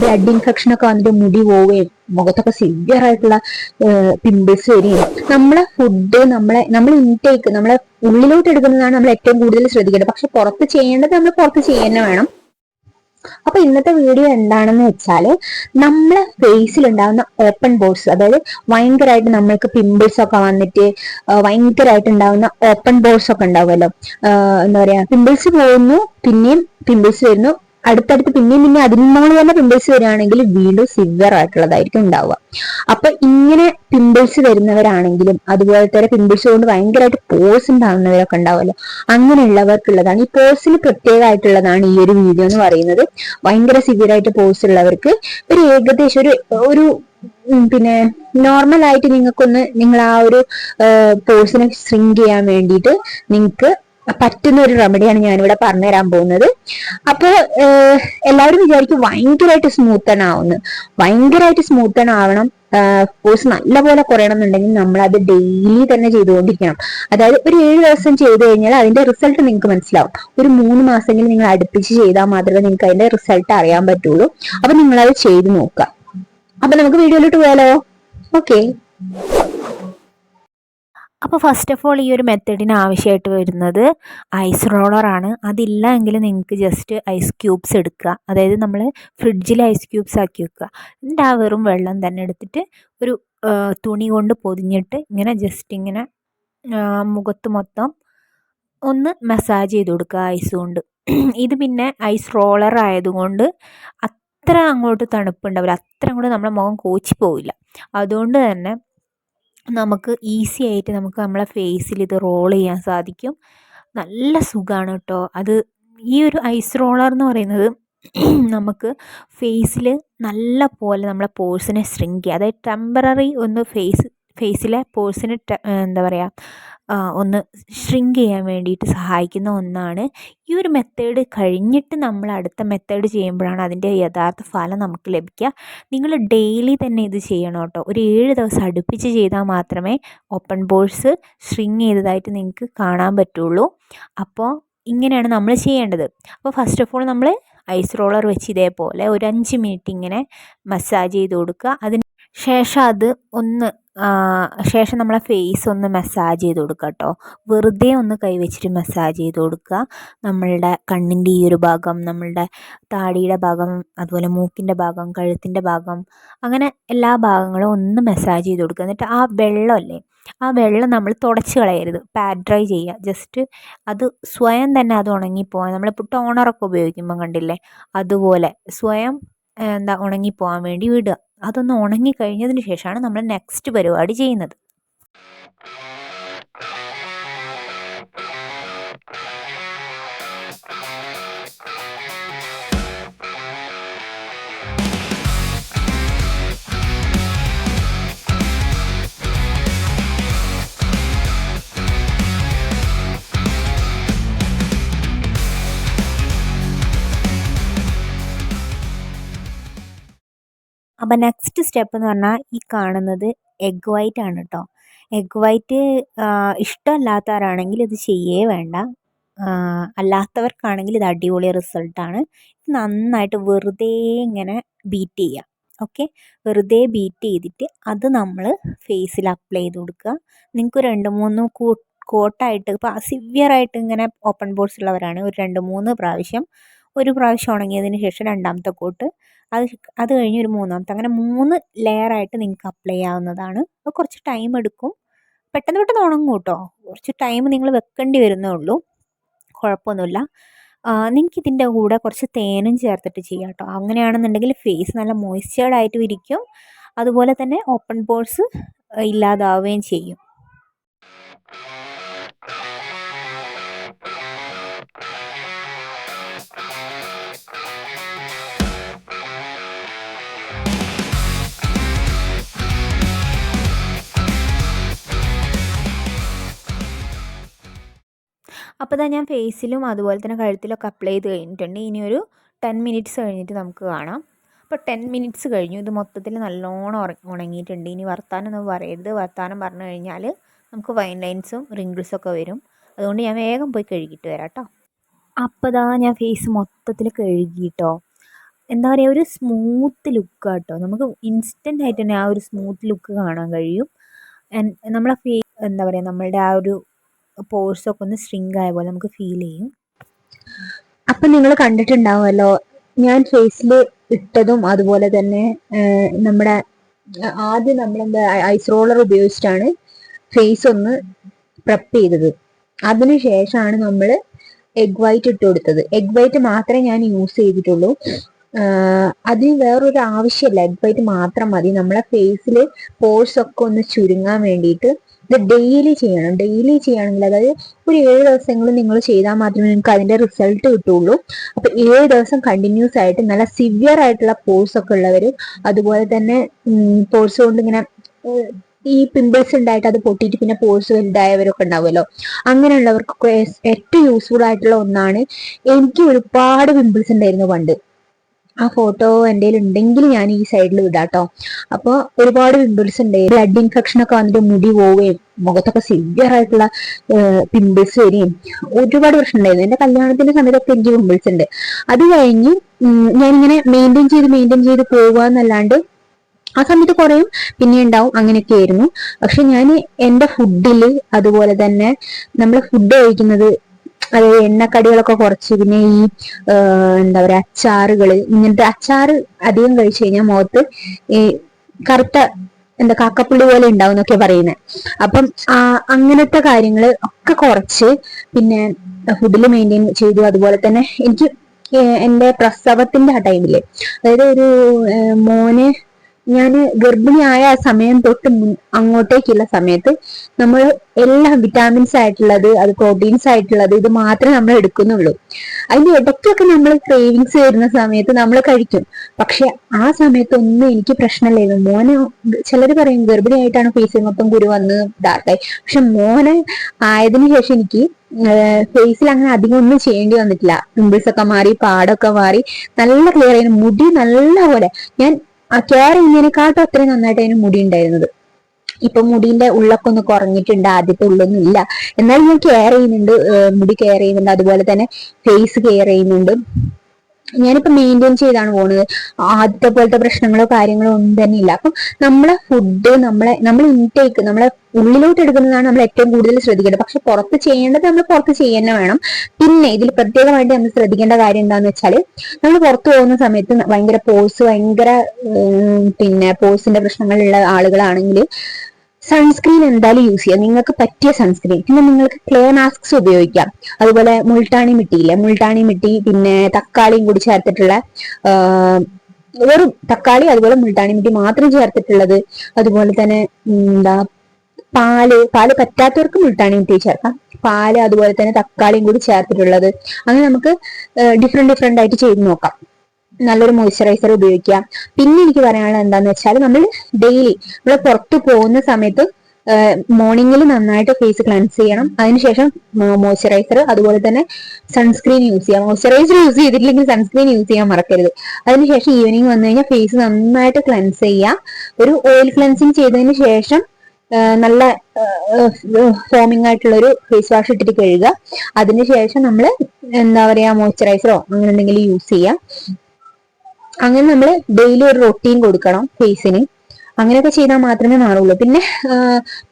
Blood infection ഒക്കെ വന്നിട്ട് മുടി പോവുകയും മുഖത്തൊക്കെ സിവിയർ ആയിട്ടുള്ള പിമ്പിൾസ് വരികയും. നമ്മളെ ഫുഡ് നമ്മളെ നമ്മൾ ഇൻടേക്ക് നമ്മളെ ഉള്ളിലോട്ട് എടുക്കുന്നതാണ് നമ്മൾ ഏറ്റവും കൂടുതൽ ശ്രദ്ധിക്കേണ്ടത്. പക്ഷെ പുറത്ത് ചെയ്യേണ്ടത് നമ്മൾ പുറത്ത് ചെയ്യുന്ന വേണം. അപ്പൊ ഇന്നത്തെ വീഡിയോ എന്താണെന്ന് വെച്ചാൽ നമ്മളെ ഫേസിൽ ഉണ്ടാകുന്ന ഓപ്പൺ ബോർഡ്സ് അതായത് ഭയങ്കരമായിട്ട് നമ്മൾക്ക് പിമ്പിൾസ് ഒക്കെ വന്നിട്ട് ഭയങ്കരമായിട്ട് ഉണ്ടാകുന്ന ഓപ്പൺ ബോർഡ്സ് ഒക്കെ ഉണ്ടാവുമല്ലോ. എന്താ പറയാ പിമ്പിൾസ് പോകുന്നു പിന്നെയും പിമ്പിൾസ് വരുന്നു അടുത്തടുത്ത് പിന്നെയും പിന്നെ അതിനോട് തന്നെ പിമ്പിൾസ് വരികയാണെങ്കിൽ വീണ്ടും സിവിയർ ആയിട്ടുള്ളതായിരിക്കും ഉണ്ടാവുക. അപ്പൊ ഇങ്ങനെ പിമ്പിൾസ് വരുന്നവരാണെങ്കിലും അതുപോലെ തന്നെ പിമ്പിൾസ് കൊണ്ട് ഭയങ്കരമായിട്ട് പോസ് ഉണ്ടാകുന്നവരൊക്കെ ഉണ്ടാവുമല്ലോ. അങ്ങനെയുള്ളവർക്കുള്ളതാണ്. ഈ പോസിന് പ്രത്യേകമായിട്ടുള്ളതാണ് ഈ ഒരു വീഡിയോ എന്ന് പറയുന്നത്. ഭയങ്കര സിവിയർ ആയിട്ട് പോസ് ഉള്ളവർക്ക് ഒരു ഏകദേശം ഒരു ഒരു പിന്നെ നോർമൽ ആയിട്ട് നിങ്ങൾക്കൊന്ന് നിങ്ങൾ ആ ഒരു പോസിനെ സ്ട്രിങ്ക് ചെയ്യാൻ വേണ്ടിയിട്ട് നിങ്ങൾക്ക് പറ്റുന്ന ഒരു റെമഡിയാണ് ഞാനിവിടെ പറഞ്ഞുതരാൻ പോകുന്നത്. അപ്പോൾ എല്ലാവരും വിചാരിക്കും ഭയങ്കരമായിട്ട് സ്മൂത്തൺ ആവുന്നു ഭയങ്കരമായിട്ട് സ്മൂത്തൺ ആവണം കോഴ്സ് നല്ലപോലെ കുറയണം എന്നുണ്ടെങ്കിൽ നമ്മൾ അത് ഡെയിലി തന്നെ ചെയ്തുകൊണ്ടിരിക്കണം. അതായത് ഒരു ഏഴ് ദിവസം ചെയ്തു കഴിഞ്ഞാൽ അതിന്റെ റിസൾട്ട് നിങ്ങൾക്ക് മനസ്സിലാവും. ഒരു മൂന്ന് മാസമെങ്കിലും നിങ്ങൾ അടുപ്പിച്ച് ചെയ്താൽ മാത്രമേ നിങ്ങൾക്ക് അതിന്റെ റിസൾട്ട് അറിയാൻ പറ്റുള്ളൂ. അപ്പൊ നിങ്ങൾ അത് ചെയ്ത് നോക്കുക. അപ്പൊ നമുക്ക് വീഡിയോയിലോട്ട് പോയാലോ? ഓക്കെ അപ്പോൾ ഫസ്റ്റ് ഓഫ് ഓൾ ഈ ഒരു മെത്തേഡിന് ആവശ്യമായിട്ട് വരുന്നത് ഐസ് റോളറാണ് അതില്ല എങ്കിൽ നിങ്ങൾക്ക് ജസ്റ്റ് ഐസ് ക്യൂബ്സ് എടുക്കുക. അതായത് നമ്മൾ ഫ്രിഡ്ജിൽ ഐസ് ക്യൂബ്സ് ആക്കി വെക്കുക. എന്നിട്ട് ആ വെറും വെള്ളം തന്നെ എടുത്തിട്ട് ഒരു തുണി കൊണ്ട് പൊതിഞ്ഞിട്ട് ഇങ്ങനെ ജസ്റ്റ് ഇങ്ങനെ മുഖത്ത് മൊത്തം ഒന്ന് മസാജ് ചെയ്ത് കൊടുക്കുക ഐസ് കൊണ്ട്. ഇത് പിന്നെ ഐസ് റോളർ ആയതുകൊണ്ട് അത്ര അങ്ങോട്ട് തണുപ്പുണ്ടാവില്ല. അത്ര അങ്ങോട്ട് നമ്മുടെ മുഖം കോച്ചി പോവില്ല അതുകൊണ്ട് തന്നെ നമുക്ക് ഈസി ആയിട്ട് നമുക്ക് നമ്മളെ ഫേസിൽ ഇത് റോൾ ചെയ്യാൻ സാധിക്കും. നല്ല സുഖമാണ് കേട്ടോ അത് ഈ ഒരു ഐസ് റോളർ എന്ന് പറയുന്നത് നമുക്ക് ഫേസിൽ നല്ല പോലെ നമ്മളെ പോഴ്സിനെ ശ്രിങ്ക് ചെയ്യുക അതായത് ടെമ്പററി ഒന്ന് ഫേസ് ഫേസിലെ പോഴ്സിന് എന്താ പറയുക ഒന്ന് ഷ്രിങ്ക് ചെയ്യാൻ വേണ്ടിയിട്ട് സഹായിക്കുന്ന ഒന്നാണ്. ഈ ഒരു മെത്തേഡ് കഴിഞ്ഞിട്ട് നമ്മൾ അടുത്ത മെത്തേഡ് ചെയ്യുമ്പോഴാണ് അതിന്റെ യഥാർത്ഥ ഫലം നമുക്ക് ലഭിക്കുക. നിങ്ങൾ ഡെയിലി തന്നെ ഇത് ചെയ്യണം കേട്ടോ. ഒരു ഏഴ് ദിവസം അടുപ്പിച്ച് ചെയ്താൽ മാത്രമേ ഓപ്പൺ ബോൾസ് ഷ്രിങ്ക് ചെയ്തതായിട്ട് നിങ്ങൾക്ക് കാണാൻ പറ്റുള്ളൂ. അപ്പോൾ ഇങ്ങനെയാണ് നമ്മൾ ചെയ്യേണ്ടത്. അപ്പോൾ ഫസ്റ്റ് ഓഫ് ഓൾ നമ്മൾ ഐസ് റോളർ വെച്ച് ഇതേപോലെ ഒരു അഞ്ച് മിനിറ്റ് ഇങ്ങനെ മസാജ് ചെയ്ത് കൊടുക്കുക. അതിന് ശേഷം അത് ഒന്ന് ശേഷം നമ്മളെ ഫേസ് ഒന്ന് മസാജ് ചെയ്ത് കൊടുക്കുക കേട്ടോ വെറുതെ ഒന്ന് കൈവച്ചിട്ട് മസാജ് ചെയ്ത് കൊടുക്കുക. നമ്മളുടെ കണ്ണിന്റെ ഈ ഒരു ഭാഗം നമ്മളുടെ താടിയുടെ ഭാഗം അതുപോലെ മൂക്കിന്റെ ഭാഗം കഴുത്തിന്റെ ഭാഗം അങ്ങനെ എല്ലാ ഭാഗങ്ങളും ഒന്ന് മസാജ് ചെയ്ത് കൊടുക്കുക. എന്നിട്ട് ആ വെള്ളമല്ലേ ആ വെള്ളം നമ്മൾ തുടച്ച് കളയരുത്. പാഡ് ഡ്രൈ ചെയ്യുക. ജസ്റ്റ് അത് സ്വയം തന്നെ അത് ഉണങ്ങിപ്പോകാൻ നമ്മളിപ്പോൾ ടോണറൊക്കെ ഉപയോഗിക്കുമ്പോൾ കണ്ടില്ലേ അതുപോലെ സ്വയം എന്താ ഉണങ്ങിപ്പോകാൻ വേണ്ടി വിടുക. അതൊന്ന് ഉണങ്ങി കഴിഞ്ഞതിന് ശേഷമാണ് നമ്മൾ നെക്സ്റ്റ് പരിപാടി ചെയ്യുന്നത്. അപ്പോൾ നെക്സ്റ്റ് സ്റ്റെപ്പ് എന്ന് പറഞ്ഞാൽ ഈ കാണുന്നത് എഗ് വൈറ്റ് ആണ് കേട്ടോ എഗ് വൈറ്റ് ഇഷ്ടമല്ലാത്തവരാണെങ്കിൽ ഇത് ചെയ്യേ വേണ്ട. അല്ലാത്തവർക്കാണെങ്കിൽ ഇത് അടിപൊളി റിസൾട്ടാണ് നന്നായിട്ട് വെറുതെ ഇങ്ങനെ ബീറ്റ് ചെയ്യുക ഓക്കെ വെറുതെ ബീറ്റ് ചെയ്തിട്ട് അത് നമ്മൾ ഫേസിൽ അപ്ലൈ ചെയ്ത് കൊടുക്കുക. നിങ്ങൾക്ക് രണ്ട് മൂന്ന് കോട്ടായിട്ട് ഇപ്പോൾ സിവിയറായിട്ട് ഇങ്ങനെ ഓപ്പൺ ബോർഡ്സ് ഉള്ളവരാണ് ഒരു രണ്ട് മൂന്ന് പ്രാവശ്യം ഒരു പ്രാവശ്യം ഉണങ്ങിയതിന് ശേഷം രണ്ടാമത്തെ കോട്ട് അത് അത് കഴിഞ്ഞ് ഒരു മൂന്നാമത്തെ. അങ്ങനെ മൂന്ന് ലെയറായിട്ട് നിങ്ങൾക്ക് അപ്ലൈ ചെയ്യാവുന്നതാണ്. അപ്പോൾ കുറച്ച് ടൈം എടുക്കും. പെട്ടെന്ന് പെട്ടെന്ന് ഉണങ്ങും കേട്ടോ. കുറച്ച് ടൈം നിങ്ങൾ വെക്കേണ്ടി വരുന്നേ ഉള്ളൂ. കുഴപ്പമൊന്നുമില്ല. നിങ്ങൾക്ക് ഇതിന്റെ കൂടെ കുറച്ച് തേനും ചേർത്തിട്ട് ചെയ്യാം കേട്ടോ. അങ്ങനെയാണെന്നുണ്ടെങ്കിൽ ഫേസ് നല്ല മോയ്സ്ചേർഡ് ആയിട്ടും ഇരിക്കും. അതുപോലെ തന്നെ ഓപ്പൺ പോർസ് ഇല്ലാതാവുകയും ചെയ്യും. അപ്പോൾ തന്നെ ഞാൻ ഫേസിലും അതുപോലെ തന്നെ കഴുത്തിലൊക്കെ അപ്ലൈ ചെയ്ത് കഴിഞ്ഞിട്ടുണ്ട്. ഇനി ഒരു ടെൻ മിനിറ്റ്സ് കഴിഞ്ഞിട്ട് നമുക്ക് കാണാം. അപ്പോൾ ടെൻ മിനിറ്റ്സ് കഴിഞ്ഞു. ഇത് മൊത്തത്തിൽ നല്ലോണം ഉണങ്ങിയിട്ടുണ്ട്. ഇനി വർത്താനം ഒന്നും പറയരുത്. വർത്താനം പറഞ്ഞു കഴിഞ്ഞാൽ നമുക്ക് വൈൻ ലൈൻസും റിങ്കിൾസും ഒക്കെ വരും. അതുകൊണ്ട് ഞാൻ വേഗം പോയി കഴുകിയിട്ട് വരാം കേട്ടോ അപ്പോൾ ഇതാ ഞാൻ ഫേസ് മൊത്തത്തിൽ കഴുകിയിട്ടോ എന്താ പറയുക ഒരു സ്മൂത്ത് ലുക്ക് കേട്ടോ നമുക്ക് ഇൻസ്റ്റന്റ് ആയിട്ട് തന്നെ ആ ഒരു സ്മൂത്ത് ലുക്ക് കാണാൻ കഴിയും. നമ്മളെ ഫേ എന്താ പറയുക നമ്മളുടെ ആ ഒരു പോഴ്സൊക്കെ ഒന്ന് സ്ട്രിങ് ആയ പോലെ നമുക്ക് ഫീൽ ചെയ്യും. അപ്പൊ നിങ്ങൾ കണ്ടിട്ടുണ്ടാവുമല്ലോ ഞാൻ ഫേസിൽ ഇട്ടതും അതുപോലെ തന്നെ നമ്മുടെ ആദ്യം നമ്മളെന്താ ഐസ് റോളർ ഉപയോഗിച്ചിട്ടാണ് ഫേസ് ഒന്ന് പ്രപ്പ് ചെയ്തത്. അതിനുശേഷമാണ് നമ്മൾ എഗ് വൈറ്റ് ഇട്ട് കൊടുത്തത്. എഗ് വൈറ്റ് മാത്രമേ ഞാൻ യൂസ് ചെയ്തിട്ടുള്ളൂ. അതിന് വേറൊരു ആവശ്യമില്ല. എഗ് വൈറ്റ് മാത്രം മതി. നമ്മളെ ഫേസിൽ പോഴ്സ് ഒക്കെ ഒന്ന് ചുരുങ്ങാൻ വേണ്ടിയിട്ട് ഇത് ഡെയിലി ചെയ്യണം. ഡെയിലി ചെയ്യണമെങ്കിൽ അതായത് ഒരു ഏഴ് ദിവസങ്ങൾ നിങ്ങൾ ചെയ്താൽ മാത്രമേ നിങ്ങൾക്ക് അതിന്റെ റിസൾട്ട് കിട്ടുള്ളൂ. അപ്പൊ ഏഴ് ദിവസം കണ്ടിന്യൂസ് ആയിട്ട് നല്ല സിവിയർ ആയിട്ടുള്ള പോഴ്സ് ഒക്കെ ഉള്ളവര് അതുപോലെ തന്നെ പോഴ്സ് കൊണ്ട് ഇങ്ങനെ ഈ പിമ്പിൾസ് ഉണ്ടായിട്ട് അത് പൊട്ടിയിട്ട് പിന്നെ പോഴ്സ് വലുതായവരൊക്കെ ഉണ്ടാവുമല്ലോ. അങ്ങനെയുള്ളവർക്കൊക്കെ ഏറ്റവും യൂസ്ഫുൾ ആയിട്ടുള്ള ഒന്നാണ്. എനിക്ക് ഒരുപാട് പിമ്പിൾസ് ഉണ്ടായിരുന്നു പണ്ട്. ആ ഫോട്ടോ എന്റെ ഉണ്ടെങ്കിൽ ഞാൻ ഈ സൈഡിൽ ഇടാട്ടോ. അപ്പോൾ ഒരുപാട് പിമ്പിൾസ് ഉണ്ട് ബ്ലഡ് ഇൻഫെക്ഷൻ ഒക്കെ വന്നിട്ട് മുടി പോവുകയും മുഖത്തൊക്കെ സിവിയർ ആയിട്ടുള്ള പിമ്പിൾസ് വരികയും ഒരുപാട് പ്രശ്നം ഉണ്ടായിരുന്നു. എന്റെ കല്യാണത്തിന്റെ സമയത്തൊക്കെ എനിക്ക് പിമ്പിൾസ് ഉണ്ട് അത് കഴിഞ്ഞ് ഞാനിങ്ങനെ മെയിന്റെയിൻ ചെയ്ത് മെയിന്റെയിൻ ചെയ്ത് പോവുക എന്നല്ലാണ്ട് ആ സമയത്ത് കുറയും പിന്നെ ഉണ്ടാവും. അങ്ങനെയൊക്കെ ആയിരുന്നു. പക്ഷെ ഞാൻ എന്റെ ഫുഡിൽ അതുപോലെ തന്നെ നമ്മൾ ഫുഡ് കഴിക്കുന്നത് അതായത് എണ്ണക്കടികളൊക്കെ കുറച്ച് പിന്നെ ഈ എന്താ പറയാ അച്ചാറുകൾ ഇങ്ങനത്തെ അച്ചാറ് അധികം കഴിച്ചു കഴിഞ്ഞാൽ മുഖത്ത് ഈ കറുത്ത എന്താ കാക്കപ്പുള്ളി പോലെ ഉണ്ടാവും എന്നൊക്കെ പറയുന്നത് അപ്പം അങ്ങനത്തെ കാര്യങ്ങൾ ഒക്കെ കുറച്ച് പിന്നെ ഫുഡിൽ മെയിന്റെയിൻ ചെയ്തു. അതുപോലെ തന്നെ എനിക്ക് എന്റെ പ്രസവത്തിന്റെ ആ ടൈമിൽ അതായത് ഒരു മോന് ഞാൻ ഗർഭിണിയായ സമയം തൊട്ട് അങ്ങോട്ടേക്കുള്ള സമയത്ത് നമ്മൾ എല്ലാ വിറ്റാമിൻസ് ആയിട്ടുള്ളത് അത് പ്രോട്ടീൻസ് ആയിട്ടുള്ളത് ഇത് മാത്രമേ നമ്മൾ എടുക്കുന്നുള്ളൂ. അതിന്റെ ഇടയ്ക്കൊക്കെ നമ്മൾ ക്രേവിങ്സ് വരുന്ന സമയത്ത് നമ്മൾ കഴിക്കും. പക്ഷെ ആ സമയത്ത് ഒന്നും എനിക്ക് പ്രശ്നമില്ലായിരുന്നു മോനെ ചിലർ പറയും ഗർഭിണിയായിട്ടാണ് ഫേസിൽ മൊത്തം കുരു വന്ന് ഇതാക്കായി പക്ഷെ മോനെ ആയതിനു ശേഷം എനിക്ക് ഫേസിൽ അങ്ങനെ അധികം ഒന്നും ചെയ്യേണ്ടി വന്നിട്ടില്ല. പിമ്പിൾസ് ഒക്കെ മാറി പാടൊക്കെ മാറി നല്ല ക്ലിയർ ആയിരുന്നു മുടി നല്ല പോലെ ഞാൻ കെയർ ഇങ്ങനെക്കാട്ടും അത്രയും നന്നായിട്ട് അതിന് മുടി ഉണ്ടായിരുന്നത്. ഇപ്പൊ മുടിന്റെ ഉള്ളൊക്കെ ഒന്ന് കുറഞ്ഞിട്ടുണ്ട്. ആദ്യത്തെ ഉള്ളൊന്നും ഇല്ല. എന്നാലും ഞാൻ കെയർ ചെയ്യുന്നുണ്ട്. മുടി കെയർ ചെയ്യുന്നുണ്ട്. അതുപോലെ തന്നെ ഫേസ് കെയർ ചെയ്യുന്നുണ്ട്. ഞാനിപ്പോ മെയിന്റെയിൻ ചെയ്താണ് പോകുന്നത് ആദ്യത്തെ പോലത്തെ പ്രശ്നങ്ങളോ കാര്യങ്ങളോ ഒന്നും തന്നെ ഇല്ല അപ്പം നമ്മളെ ഫുഡ് നമ്മളെ നമ്മൾ ഇൻടേക്ക് നമ്മളെ ഉള്ളിലോട്ട് എടുക്കുന്നതാണ് നമ്മൾ ഏറ്റവും കൂടുതൽ ശ്രദ്ധിക്കേണ്ടത്. പക്ഷെ പുറത്ത് ചെയ്യേണ്ടത് നമ്മൾ പുറത്ത് ചെയ്യുന്ന വേണം. പിന്നെ ഇതിൽ പ്രത്യേകമായിട്ട് നമ്മൾ ശ്രദ്ധിക്കേണ്ട കാര്യം എന്താണെന്ന് വെച്ചാൽ നമ്മൾ പുറത്തു പോകുന്ന സമയത്ത് ഭയങ്കര പോസ് ഭയങ്കര പിന്നെ പോസിന്റെ പ്രശ്നങ്ങളുള്ള ആളുകളാണെങ്കിൽ സൺസ്ക്രീൻ എന്തായാലും യൂസ് ചെയ്യാം. നിങ്ങൾക്ക് പറ്റിയ സൺസ്ക്രീൻ പിന്നെ നിങ്ങൾക്ക് ക്ലേ മാസ്ക്സ് ഉപയോഗിക്കാം. അതുപോലെ മുൾട്ടാണി മിട്ടിയില്ലേ മുൾട്ടാണി മിട്ടി പിന്നെ തക്കാളിയും കൂടി ചേർത്തിട്ടുള്ള വെറും തക്കാളി അതുപോലെ മുൾട്ടാണി മിട്ടി മാത്രം ചേർത്തിട്ടുള്ളത്. അതുപോലെ തന്നെ എന്താ പാൽ പാൽ പറ്റാത്തവർക്ക് മുൾട്ടാണി മിട്ടി ചേർക്കാം. പാൽ അതുപോലെ തന്നെ തക്കാളിയും കൂടി ചേർത്തിട്ടുള്ളത്. അങ്ങനെ നമുക്ക് ഡിഫറെന്റ് ഡിഫറെന്റ് ആയിട്ട് ചെയ്ത് നോക്കാം. നല്ലൊരു മോയ്സ്ചറൈസർ ഉപയോഗിക്കുക. പിന്നെ എനിക്ക് പറയാനുള്ളത് എന്താന്ന് വെച്ചാൽ നമ്മൾ ഡെയിലി നമ്മൾ പുറത്ത് പോകുന്ന സമയത്ത് മോർണിംഗിൽ നന്നായിട്ട് ഫേസ് ക്ലൻസ് ചെയ്യണം. അതിനുശേഷം മോയ്സ്ചറൈസർ അതുപോലെ തന്നെ സൺസ്ക്രീൻ യൂസ് ചെയ്യാം. മോയ്സ്ചറൈസർ യൂസ് ചെയ്തിട്ടില്ലെങ്കിൽ സൺസ്ക്രീൻ യൂസ് ചെയ്യാൻ മറക്കരുത്. അതിനുശേഷം ഈവനിങ് വന്നു കഴിഞ്ഞാൽ ഫേസ് നന്നായിട്ട് ക്ലൻസ് ചെയ്യാം. ഒരു ഓയിൽ ക്ലൻസിങ് ചെയ്തതിന് ശേഷം നല്ല ഫോമിംഗ് ആയിട്ടുള്ള ഒരു ഫേസ് വാഷ് ഇട്ടിട്ട് കഴുകുക. അതിനുശേഷം നമ്മൾ എന്താ പറയാ മോയ്സ്ചറൈസറോ അങ്ങനെ എന്തെങ്കിലും യൂസ് ചെയ്യാം. അങ്ങനെ നമ്മൾ ഡെയിലി ഒരു റൊട്ടീൻ കൊടുക്കണം ഫേസിന് അങ്ങനെയൊക്കെ ചെയ്താൽ മാത്രമേ മാറുള്ളൂ. പിന്നെ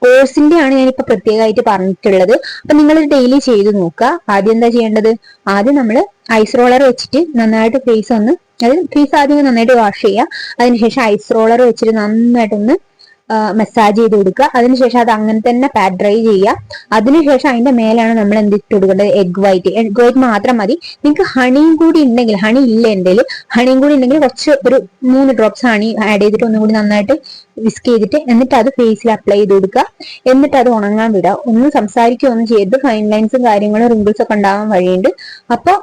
കോഴ്സിന്റെ ആണ് ഞാനിപ്പോ പ്രത്യേകമായിട്ട് പറഞ്ഞിട്ടുള്ളത്. അപ്പൊ നിങ്ങൾ ഡെയിലി ചെയ്ത് നോക്കുക. ആദ്യം എന്താ ചെയ്യേണ്ടത്? ആദ്യം നമ്മൾ ഐസ് റോളർ വെച്ചിട്ട് നന്നായിട്ട് ഫേസ് ഒന്ന് അതായത് ഫേസ് ആദ്യം നന്നായിട്ട് വാഷ് ചെയ്യുക. അതിനുശേഷം ഐസ് റോളർ വെച്ചിട്ട് നന്നായിട്ടൊന്ന് മസാജ് ചെയ്ത് കൊടുക്കുക. അതിനുശേഷം അത് അങ്ങനെ തന്നെ പാഡ് ഡ്രൈ ചെയ്യുക. അതിനുശേഷം അതിന്റെ മേലാണ് നമ്മൾ എന്ത് ഇട്ട് കൊടുക്കേണ്ടത്? എഗ് വൈറ്റ് എഗ് വൈറ്റ് മാത്രം മതി. നിങ്ങൾക്ക് ഹണിയും കൂടി ഉണ്ടെങ്കിൽ ഹണി ഇല്ല എന്തെങ്കിലും ഹണിയും കൂടി ഉണ്ടെങ്കിൽ കുറച്ച് ഒരു മൂന്ന് ഡ്രോപ്സ് ഹണി ആഡ് ചെയ്തിട്ട് ഒന്നും കൂടി നന്നായിട്ട് വിസ്ക് ചെയ്തിട്ട് എന്നിട്ട് അത് ഫേസിൽ അപ്ലൈ ചെയ്ത് കൊടുക്കുക. എന്നിട്ട് അത് ഉണങ്ങാൻ വിടുക. ഒന്നും സംസാരിക്കുകയൊന്നും ചെയ്ത് ഫൈൻ ലൈൻസും കാര്യങ്ങളും റിങ്കിൾസ് ഒക്കെ ഉണ്ടാവാൻ വഴിയുണ്ട്. അപ്പോൾ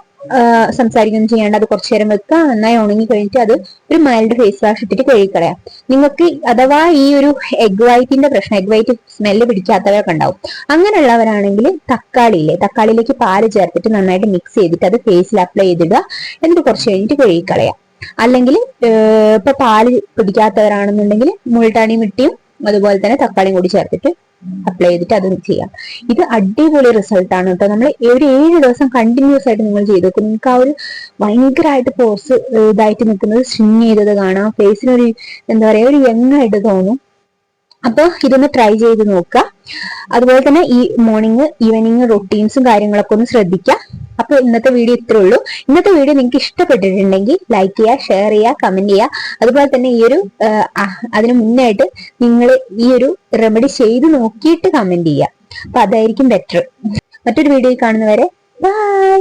സംസാരിക്കുകയൊന്നും ചെയ്യേണ്ട അത് കുറച്ചു നേരം വെക്കുക നന്നായി ഉണങ്ങി കഴിഞ്ഞിട്ട് അത് ഒരു മൈൽഡ് ഫേസ് വാഷ് ഇട്ടിട്ട് കഴുകിക്കളയാം. നിങ്ങൾക്ക് അഥവാ ഈ ഒരു എഗ് വൈറ്റിന്റെ പ്രശ്നം എഗ് വൈറ്റ് സ്മെല്ല് പിടിക്കാത്തവരൊക്കെ ഉണ്ടാവും. അങ്ങനെയുള്ളവരാണെങ്കിൽ തക്കാളിയില്ലേ തക്കാളിയിലേക്ക് പാൽ ചേർത്തിട്ട് നന്നായിട്ട് മിക്സ് ചെയ്തിട്ട് അത് ഫേസിൽ അപ്ലൈ ചെയ്തിടുക. എന്നിട്ട് കുറച്ച് കഴിഞ്ഞിട്ട് കഴുകിക്കളയാം. അല്ലെങ്കിൽ ഇപ്പൊ പാൽ പിടിക്കാത്തവരാണെന്നുണ്ടെങ്കിൽ മുൾട്ടാണി മിട്ടിയും അതുപോലെ തന്നെ തക്കാളിയും കൂടി ചേർത്തിട്ട് അപ്ലൈ ചെയ്തിട്ട് അത് ചെയ്യാം? ഇത് അടിപൊളി റിസൾട്ട് ആണ് കേട്ടോ നമ്മൾ ഒരു ഏഴ് ദിവസം കണ്ടിന്യൂസ് ആയിട്ട് നിങ്ങൾ ചെയ്ത് നോക്കും. നിങ്ങൾക്ക് ആ ഒരു ഭയങ്കരമായിട്ട് പോസ് ഇതായിട്ട് നിൽക്കുന്നത് സ്വിങ് ചെയ്തത് കാണാം. ഫേസിനൊരു എന്താ പറയാ ഒരു യങ്ങായിട്ട് തോന്നും. അപ്പോൾ ഇതൊന്ന് ട്രൈ ചെയ്ത് നോക്കുക. അതുപോലെ തന്നെ ഈ മോർണിംഗ് ഈവനിങ് റൊട്ടീൻസും കാര്യങ്ങളൊക്കെ ഒന്ന് ശ്രദ്ധിക്കുക. അപ്പോൾ ഇന്നത്തെ വീഡിയോ ഇത്രേ ഉള്ളൂ. ഇന്നത്തെ വീഡിയോ നിങ്ങൾക്ക് ഇഷ്ടപ്പെട്ടിട്ടുണ്ടെങ്കിൽ ലൈക്ക് ചെയ്യുക ഷെയർ ചെയ്യുക കമന്റ് ചെയ്യുക. അതുപോലെ തന്നെ ഈ ഒരു അതിന് മുന്നായിട്ട് നിങ്ങൾ ഈ ഒരു റെമഡി ചെയ്ത് നോക്കിയിട്ട് കമന്റ് ചെയ്യുക. അപ്പൊ അതായിരിക്കും ബെറ്റർ മറ്റൊരു വീഡിയോയിൽ കാണുന്നവരെ ബൈ